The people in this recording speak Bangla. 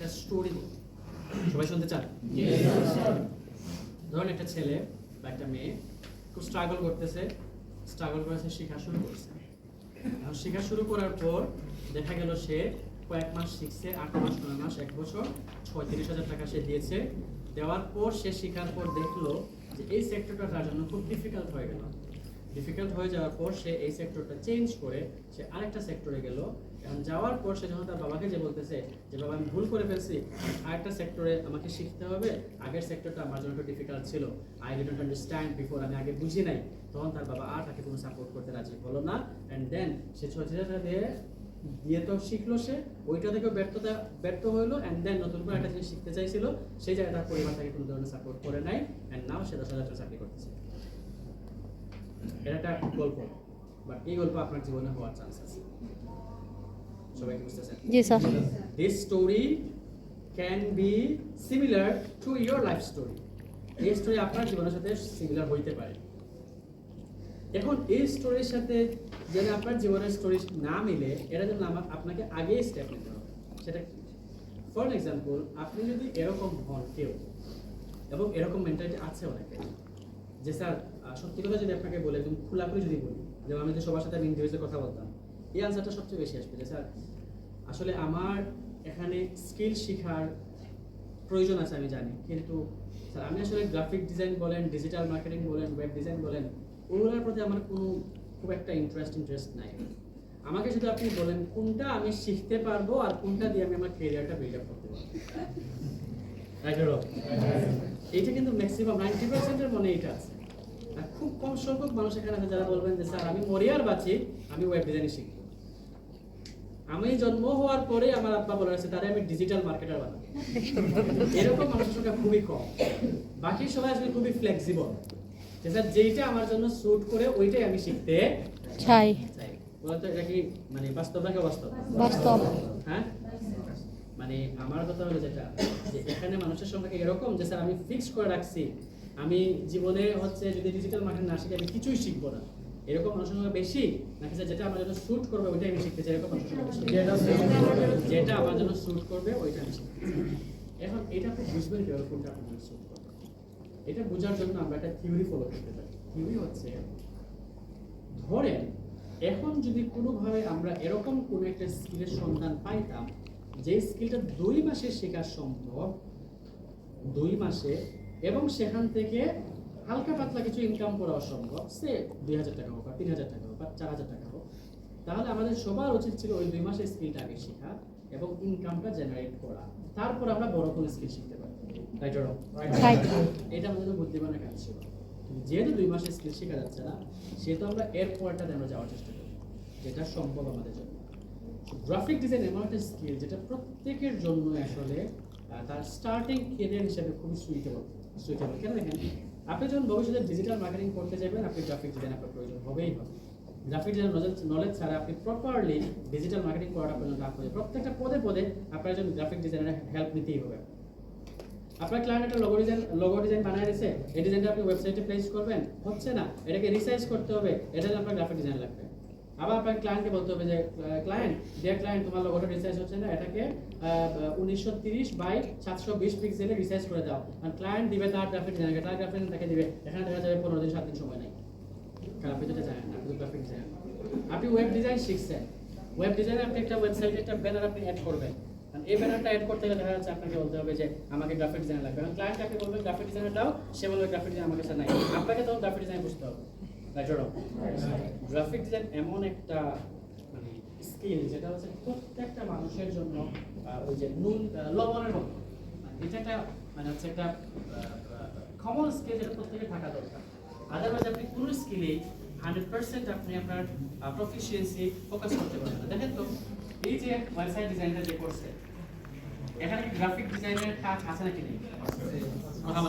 একটা স্টোরি সবাই শুনতে চান? ধরুন একটা ছেলে বা একটা মেয়ে খুব স্ট্রাগল করতেছে স্ট্রাগল করেছে শেখা শুরু করছে। এখন শেখা শুরু করার পর দেখা গেল সে কয়েক মাস শিখছে, আট মাস, নয় মাস, এক বছর, ছয়ত্রিশ হাজার টাকা সে দিয়েছে। দেওয়ার পর সে শেখার পর দেখল যে এই সেক্টরটা তার জন্য খুব ডিফিকাল্ট হয়ে গেল। ডিফিকাল্ট হয়ে যাওয়ার পর সে এই সেক্টরটা চেঞ্জ করে সে আরেকটা সেক্টরে গেল। এখন যাওয়ার পর সে যখন তার বাবাকে যে বলতেছে যে, বাবা, আমি ভুল করে ফেলছি, আরেকটা সেক্টরে আমাকে শিখতে হবে। আগের সেক্টরটা আমার জন্য একটু ডিফিকাল্ট ছিল। আই ডিডন্ট আন্ডারস্ট্যান্ড বিফোর আমি আগে বুঝি নাই। তখন তার বাবা আর তাকে কোনো সাপোর্ট করতে রাজি হলো না। অ্যান্ড দেন সে ছয়টা দিয়ে দিয়ে তো শিখলো সে, ওইটা থেকেও ব্যর্থতা, ব্যর্থ হলো। অ্যান্ড দেন নতুন করে একটা জিনিস শিখতে চাইছিল, সেই জায়গায় তার পরিবার তাকে কোনো ধরনের সাপোর্ট করে নাই। অ্যান্ড নাও সে দশ হাজার চাকরি করতেছে। এটা একটা গল্প। বাট এই গল্প আপনার জীবনে হওয়ার চান্স আছে। সবাই কি বুঝতেছেন? জি sir. This story can be similar to your life story এই স্টোরি আপনার জীবনের সাথে সিমিলার হইতে পারে। এখন এই স্টোরির সাথে যেন আপনার জীবনের স্টোরি না মিলে এটা জন্য আমার আপনাকে আগেই স্টেপ নিতে হবে। সেটা ফর এক্সাম্পল আপনি যদি এরকম হন কেউ এবং এরকম মেন্টালিটি আছে অনেকে যে স্যার সত্যি কথা যদি আপনাকে বলে, একদম খোলাখুলি যদি বলি যেমন আমি যে সবার সাথে আমি ইন্টারভিউতে কথা বলতাম, এই আনসারটা সবচেয়ে বেশি আসবে যে, স্যার, আসলে আমার এখানে স্কিল শেখার প্রয়োজন আছে আমি জানি, কিন্তু স্যার, আমি আসলে গ্রাফিক ডিজাইন বলেন ডিজিটাল মার্কেটিং বলেন ওয়েব ডিজাইন বলেন, ওগুলোর প্রতি আমার কোনো খুব একটা ইন্টারেস্ট ইন্টারেস্ট নাই। আমাকে যদি আপনি বলেন কোনটা আমি শিখতে পারব আর কোনটা দিয়ে আমি আমার কেরিয়ারটা বিল্ড আপ করতে পারব। এইটা কিন্তু ম্যাক্সিমাম নাইনটি পার্সেন্টের মনে এটা আছে। আর খুব কম সংখ্যক মানুষ এখানে আছে যারা বলবেন যে স্যার আমি মরিয়ার বাঁচি আমি ওয়েব ডিজাইনিং শিখব আমি জন্ম হওয়ার পরে আমার আব্বা বলে রাখছে তারে আমি ডিজিটাল মার্কেটার বানাবো। এরকম মানুষের সংখ্যা খুবই কম। বাকি সবাই আসলে খুবই ফ্লেক্সিবল যে স্যার যেইটা আমার জন্য স্যুট করে ওইটাই আমি শিখতে চাই। চাই। বলতো এটা কি মানে বাস্তব নাকি বাস্তব বাস্তব। হ্যাঁ? মানে আমার কথা হলো যেটা যে এখানে মানুষের সংখ্যা এরকম যে স্যার আমি ফিক্স করে রাখছি। আমি জীবনে হচ্ছে যদি ডিজিটাল মার্কেট না শিখে আমি কিছুই শিখব না। এরকম মানুষের সংখ্যা বেশি? নাকি স্যার যেটা আমার জন্য স্যুট করবে ওইটাই আমি শিখতে চাই? এরকম মানুষের সংখ্যা যেটা আমার জন্য স্যুট করবে ওইটা আমি শিখতে এখন এটা খুব বুঝবেন কীভাবে কোনটা আপনার স্যুট করবে। এটা বোঝার জন্য আমরা একটা থিওরি ফলো করতে পারি। থিওরি হচ্ছে ধরেন এখন যদি কোনোভাবে আমরা এরকম কোনো একটা স্কিলের সন্ধান পাইতাম যে স্কিলটা দুই মাসে শেখা সম্ভব দুই মাসে এবং সেখান থেকে হালকা পাতলা কিছু ইনকাম করা সম্ভব। সে দুই হাজার টাকা হোক বা তিন হাজার টাকা হোক বা চার হাজার টাকা হোক তাহলে আমাদের সবার উচিত ছিল ওই দুই মাসের স্কিলটা আগে শেখা এবং ইনকামটা জেনারেট করা। তারপর আমরা বড় কোনো স্কিল শিখতে পারি রাইট এটা আমাদের বুদ্ধিমানের কাজ ছিল। যেহেতু দুই মাসের স্কিল শেখা যাচ্ছে না সেহেতু আমরা এর পরটাতে আমরা যাওয়ার চেষ্টা করি যেটা সম্ভব আমাদের জন্য। গ্রাফিক ডিজাইন এমন একটা স্কিল যেটা প্রত্যেকের জন্য আসলে তার স্টার্টিং কেরিয়ার হিসেবে খুবই সুইটেবল সুইটেবল কেন দেখেন? আপনি যখন ভবিষ্যতে ডিজিটাল মার্কেটিং করতে যাবেন, আপনি গ্রাফিক ডিজাইন আপনার প্রয়োজন হবেই হবে। গ্রাফিক ডিজাইন নলেজ ছাড়া আপনি প্রপারলি ডিজিটাল মার্কেটিং করাটা পর্যন্ত আপনার প্রত্যেকটা পদে পদে আপনার জন্য গ্রাফিক ডিজাইনের হেল্প নিতেই হবে। আপনার ক্লায়েন্ট একটা লোগো ডিজাইন লোগো ডিজাইন বানায় দিয়েছে, এই ডিজাইনটা আপনি ওয়েবসাইটে প্লেস করবেন, হচ্ছে না, এটাকে রিসাইজ করতে হবে, এটা আপনার গ্রাফিক ডিজাইন লাগবে। আবার আপনার ক্লায়েন্টকে বলতে হবে যে ক্লায়েন্ট ক্লায়েন্ট তোমার রিসাইজ হচ্ছে না, এটাকে উনিশশো তিরিশ বাই সাতশো বিশ পিক্সেলে রিসাইজ করে দাও। ক্লায়েন্ট দিবে তার গ্রাফিক তার গ্রাফিক তাকে দিবে। এখানে দেখা যাবে পনেরো দিন, সাত দিন সময় নেই। আপনি যেটা জানেন গ্রাফিক ডিজাইন আপনি ওয়েব ডিজাইন শিখছেন। ওয়েব ডিজাইনে আপনি একটা ওয়েবসাইটে একটা ব্যানার আপনি অ্যাড করবেন। এই ব্যানারটা অ্যাড করতে গেলে দেখা যাচ্ছে আপনাকে বলতে হবে যে, আমাকে গ্রাফিক ডিজাইন লাগবে। কারণ ক্লায়েন্ট আপনি বলবেন গ্রাফিক ডিজাইনার দাও, সে বলবে গ্রাফিক ডিজাইন নাই। আপনাকে তখন গ্রাফিক ডিজাইন বুঝতে হবে। গ্রাফিক ডিজাইন এমন একটা মানে স্কিল যেটা হচ্ছে প্রত্যেকটা মানুষের জন্য ওই যে নুন লবণের মতো মানে এটা একটা মানে হচ্ছে একটা কমন স্কিল যেটা প্রত্যেকের থাকা দরকার। আদারওয়াইজ আপনি কোনো স্কিলেই হান্ড্রেড পার্সেন্ট আপনি আপনার প্রফিসিয়েন্সি ফোকাস করতে পারবেন না। দেখেন তো এই যে ওয়েবসাইট ডিজাইনটা যে করছে এখানে গ্রাফিক ডিজাইনের কাজ আছে নাকি নেই? কথা।